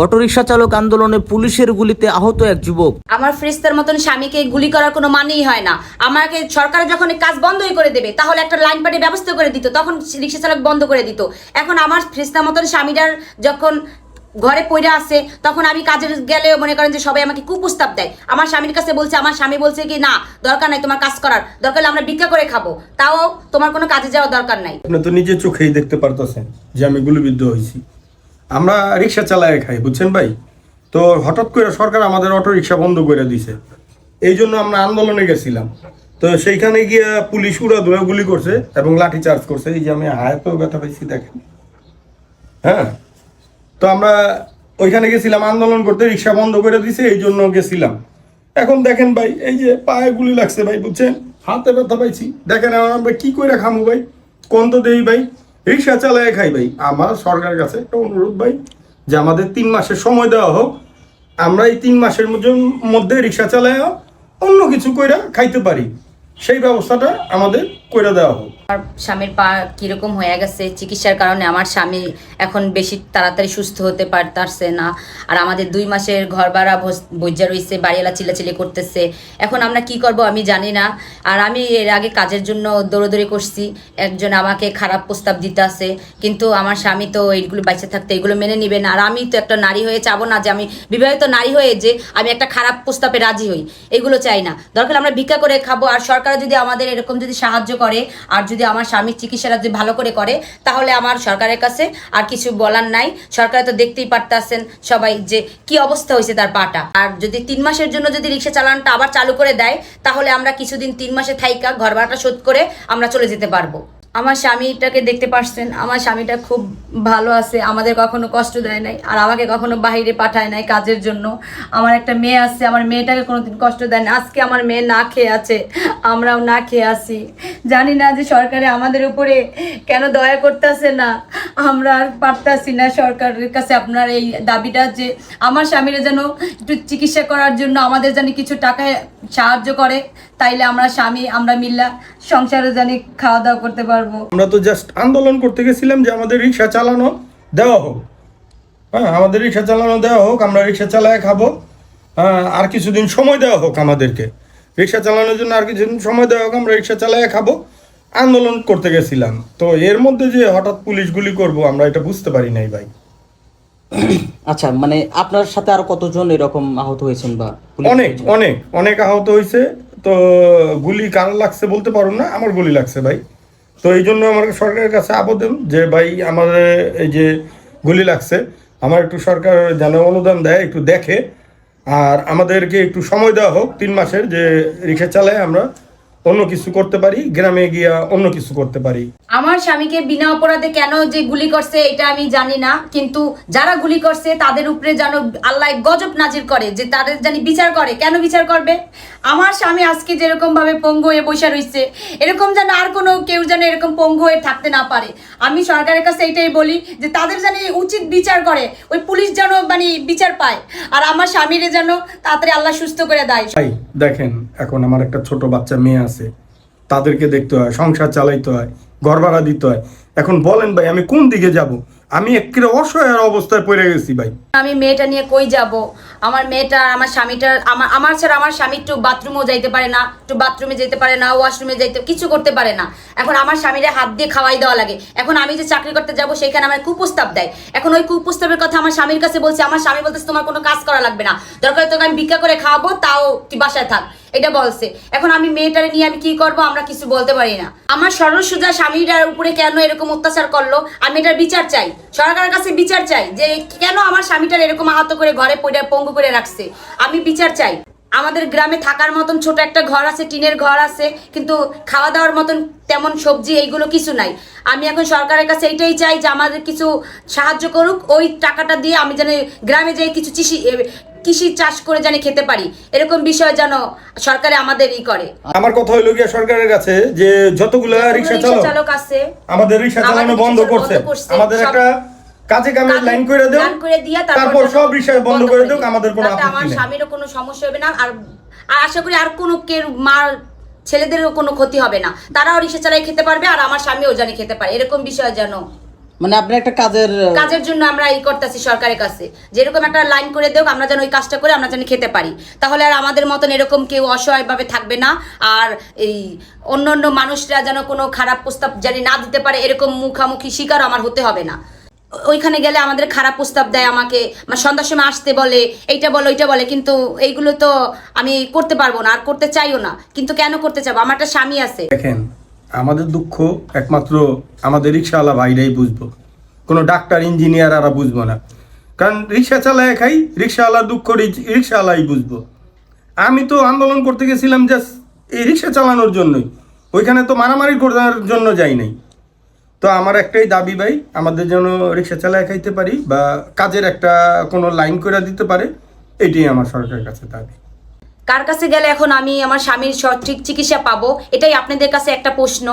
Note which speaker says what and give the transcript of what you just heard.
Speaker 1: Autorickshaw চালক আন্দোলনে পুলিশের গুলিতে আহত এক যুবক।
Speaker 2: আমার ফ্রিস্তার মতন স্বামীকে গুলি করার কোনো মানেই হয় না। আমাকে সরকার যখন কাজ বন্ধই করে দেবে তাহলে একটা লাইন পার্টি ব্যবস্থা করে দিত তখন রিক্সা চালক বন্ধ করে দিত। এখন আমার ফ্রিস্তার মতন স্বামীটার যখন ঘরে পড়ে আসে তখন আমি কাজের গেলে মনে করেন যে সবাই আমাকে কুপ্রস্তাব দেয়। আমার স্বামীর কাছে বলছে আমার স্বামী বলছে কি না দরকার নাই তোমার কাজ করার দরকার হলে আমরা ভিক্ষা করে খাব। তাও তোমার কোনো কাজে যাওয়ার দরকার নাই।
Speaker 3: আপনি তো নিজে চোখেই দেখতে পারতেছেন যে আমি গুলিবিদ্ধ হয়েছি আমরা রিক্সা চালায় খাই, বুঝছেন ভাই? তো হঠাৎ করে সরকার আমাদের অটো রিক্সা বন্ধ করে দিছে। এই জন্য আমরা আন্দোলনে গেছিলাম। তো সেইখানে গিয়ে পুলিশ উড়া ধুয়ে গুলি করছে এবং লাঠি চার্জ করছে। এই যে আমি হায়াতেও ব্যথা পাইছি, দেখেন। হ্যাঁ? তো আমরা ওইখানে গেছিলাম, আন্দোলন করতে রিক্সা বন্ধ করে দিছে, এই জন্য গেছিলাম। এখন দেখেন ভাই, এই যে পায়ে গুলি লাগছে ভাই, বুঝছেন? হাতে ব্যথা পাইছি। দেখেন আমরা কি করে খামু ভাই? কোন তো দেই ভাই। রিক্সা চালায় খাই ভাই। আমার সরকারের কাছে একটা অনুরোধ ভাই, যে আমাদের তিন মাসের সময় দেওয়া হোক। আমরা এই তিন মাসের মধ্যে- রিক্সা চালায় অন্য কিছু কইরা খাইতে পারি। সেই ব্যবস্থাটা আমাদের কইরা দেওয়া হোক।
Speaker 2: আমার স্বামীর পা কীরকম হয়ে গেছে, চিকিৎসার কারণে আমার স্বামী এখন বেশি তাড়াতাড়ি সুস্থ হতে পারতারছে না। আর আমাদের দুই মাসের ঘর ভাড়া বজ্জা রয়েছে বাড়িওয়ালা চিল্লাচিল্লি করতেছে। এখন আমরা কি করব আমি জানি না। আর আমি এর আগে কাজের জন্য দৌড়দৌড়ি করছি, একজন আমাকে খারাপ প্রস্তাব দিতে আছে। কিন্তু আমার স্বামী তো এইগুলো বাইচে থাকতে এগুলো মেনে নিবে না। আর আমি তো একটা নারী হয়ে চাবো না যে আমি বিবাহিত নারী হয়ে যে আমি একটা খারাপ প্রস্তাবে রাজি হই। এগুলো চাই না। দরকার আমরা ভিক্ষা করে খাব। আর সরকার যদি আমাদের এরকম যদি সাহায্য করে, আর যদি আমার স্বামীর চিকিৎসাটা যদি ভালো করে করে, তাহলে আমার সরকারের কাছে আর কিছু বলার নাই। সরকার তো দেখতেই পারতেছেন সবাই যে কি অবস্থা হয়েছে তার পাটা। আর যদি তিন মাসের জন্য যদি রিক্সা চালানটা আবার চালু করে দেয়, তাহলে আমরা কিছুদিন তিন মাসে থাইকা ঘর ভাড়াটা শোধ করে আমরা চলে যেতে পারব। আমার স্বামীটাকে দেখতে পারছেন, আমার স্বামীটা খুব ভালো আছে, আমাদের কখনো কষ্ট দেয় নাই, আর আমাকে কখনো বাইরে পাঠায় নাই কাজের জন্য। আমার একটা মেয়ে আছে, আমার মেয়েটাকে কোনোদিন কষ্ট দেয় না। আজকে আমার মেয়ে না খেয়ে আছে, আমরাও না খেয়ে আছি। জানি না যে সরকারে আমাদের উপরে কেন দয়া করতেছে না, আমরা আর পারতাছি না সরকারের কাছে আপনার এই দাবিটা যে আমার স্বামীরা যেন একটু চিকিৎসা করার জন্য আমাদের যেন কিছু টাকা সাহায্য করে, তাইলে আমরা স্বামী, আমরা মিল্লা সংসারে জানি খাওয়া দাওয়া করতে পারব।
Speaker 3: আমরা তো জাস্ট আন্দোলন করতে গেছিলাম যে আমাদের রিক্সা চালানো দেওয়া হোক। হ্যাঁ আমাদের রিক্সা চালানো দেওয়া হোক আমরা রিক্সা চালায় খাব। হ্যাঁ, আর কিছুদিন সময় দেওয়া হোক আমাদেরকে। রিক্সা চালানোর জন্য আর কিছুদিন সময় দেওয়া হোক আমরা রিক্সা চালায় খাব। আন্দোলন করতে গেছিলাম। তো এর মধ্যে যে হঠাৎ পুলিশ গুলি করব আমরা এটা বুঝতে পারি নাই ভাই।
Speaker 1: আচ্ছা মানে আপনার সাথে আর কতজন এরকম আহত হয়েছেন বা
Speaker 3: অনেক অনেক অনেক আহত হয়েছে। তো গুলি কার লাগছে বলতে পারুন না? আমার গুলি লাগছে ভাই। তো এই জন্য আমার সরকারের কাছে আবেদন যে, ভাই, আমাদের এই যে গুলি লাগছে, আমার একটু সরকার যেন অনুদান দেয়, একটু দেখে। আর আমাদেরকে একটু সময় দেওয়া হোক, তিন মাসের যে রিক্সা চালায় আমরা অন্য কিছু করতে পারি গ্রামে গিয়া অন্য কিছু করতে পারি।
Speaker 2: আমার স্বামীকে বিনা অপরাধে কেন যে গুলি করছে এটা আমি জানি না কিন্তু যারা গুলি করছে তাদের উপরে যেন আল্লাহ গজব নাজির করে যে তাদের জানি বিচার করে। কেন বিচার করবে? আমার স্বামী আজকে যেরকম ভাবে পঙ্গু হয়ে বসে রয়েছে এরকম যেন আর কোনো কেউ যেন এরকম পঙ্গু হয়ে থাকতে না পারে। আমি সরকারের কাছে এটাই বলি যে তাদের যেন উচিত বিচার করে ওই পুলিশ যেন মানে বিচার পায় আর আমার স্বামীরে যেন তাড়াতাড়ি আল্লাহ সুস্থ করে দেয়।
Speaker 3: দেখেন এখন আমার একটা ছোট বাচ্চা মেয়ে আছে। তাদেরকে দেখতে হয়, সংসার চালাইতে হয়, ঘর ভাড়া দিতে হয়। এখন বলেন ভাই, আমি কোন দিকে যাব? আমি একেবারে অসহায় অবস্থায় পড়ে গেছি ভাই।
Speaker 2: আমি মেয়েটা নিয়ে কই যাব? আমার মেয়েটা, আমার স্বামীটা আমার আমার ছাড়া আমার স্বামী একটু বাথরুমেও যাইতে পারে না, একটু বাথরুমে যেতে পারে না, ওয়াশরুমে যাইতে, কিছু করতে পারে না। এখন আমার স্বামীরে হাত দিয়ে খাওয়াই দেওয়া লাগে। এখন আমি যে চাকরি করতে যাব সেখানে আমার কুপ্রস্তাব দেয়। এখন ওই কুপ্রস্তাবের কথা আমার স্বামীর কাছে বলছে, আমার স্বামী বলতেছে, তোমার কোনো কাজ করা লাগবে না। দরকার তোকে আমি ভিক্ষা করে খাওয়াবো, তাও তুই বাসায় থাক। এটা বলছে। এখন আমি মেয়েটারে নিয়ে আমি কি করব? আমরা কিছু বলতে পারি না। আমার সরল স্বামীটার উপরে কেন এরকম অত্যাচার করল? আমি এটার বিচার চাই। সরকারের কাছে বিচার চাই যে কেন আমার স্বামীটার এরকম আহত করে ঘরে পঙ্গু করে রাখছে? আমি বিচার চাই। আমাদের গ্রামে থাকার মতন ছোট একটা ঘর আছে টিনের ঘর আছে কিন্তু খাওয়া দাওয়ার মতন তেমন সবজি এইগুলো কিছু নাই। আমি এখন সরকারের কাছে এইটাই চাই যে আমাদের কিছু সাহায্য করুক ওই টাকাটা দিয়ে আমি যেন গ্রামে যেয়ে কিছু কৃষি কৃষি চাষ করে জানি খেতে পারি। এরকম বিষয় যেন সরকারে আমাদের ই করে।
Speaker 3: আমার কথা হইল গিয়া সরকারের কাছে যে যতগুলা রিক্সা চালক
Speaker 2: আছে
Speaker 3: আমাদের রিক্সা চালানো বন্ধ করছে। আমাদের একটা কাজে কামে লাইন করে দেও
Speaker 2: লাইন করে দিয়া
Speaker 3: তারপর সব রিক্সা বন্ধ করে দেও আমাদের কোনো
Speaker 2: তাতে আমার
Speaker 3: আপত্তি নেই।
Speaker 2: স্বামীরও কোনো সমস্যা হবে না আর আর আশা করি আর কোনো কেউ মার ছেলেদেরও কোনো ক্ষতি হবে না। তারাও রিক্সা চালাই খেতে পারবে আর আমার স্বামীও জানি খেতে পারে। এরকম বিষয় যেন
Speaker 1: মানে আপনি একটা কাজের
Speaker 2: কাজের জন্য আমরা এই করতেছি সরকারের কাছে। যেরকম একটা লাইন করে দেও আমরা যেন ওই কাজটা করে আমরা যেন খেতে পারি। তাহলে আর আমাদের মতন এরকম কেউ অসহায়ভাবে থাকবে না আর এই অন্য অন্য মানুষরা যেন কোনো খারাপ প্রস্তাব জানি না দিতে পারে এরকম মুখামুখি শিকার আমার হতে হবে না। ওইখানে গেলে আমাদের খারাপ প্রস্তাব দেয় আমাকে সন্ধ্যার সময় আসতে বলে, এইটা বলে, ওইটা বলে, কিন্তু এইগুলো তো আমি করতে পারব না, আর করতে চাইও না। কিন্তু কেন করতে চাবো? আমার একটা স্বামী আছে।
Speaker 3: দেখেন, আমাদের দুঃখ একমাত্র আমাদের রিক্সাওয়ালা ভাইরাই বুঝব। কোনো ডাক্তার, ইঞ্জিনিয়ার আর বুঝব না। কারণ রিক্সা চালায় খাই রিক্সাওয়ালার দুঃখ রিক্সাওয়ালাই বুঝব। আমি তো আন্দোলন করতে গেছিলাম জাস্ট এই রিক্সা চালানোর জন্যই। ওইখানে তো মারামারি করার জন্য যাই নাই। তো আমার একটাই দাবি ভাই, আমাদের যেন রিক্সা চালায় খাইতে পারি বা কাজের একটা কোনো লাইন করে দিতে পারে, এটাই আমার সরকারের কাছে দাবি।
Speaker 2: কার কাছে গেলে এখন আমি আমার স্বামীর সঠিক চিকিৎসা পাবো? এটাই আপনাদের কাছে একটা প্রশ্ন।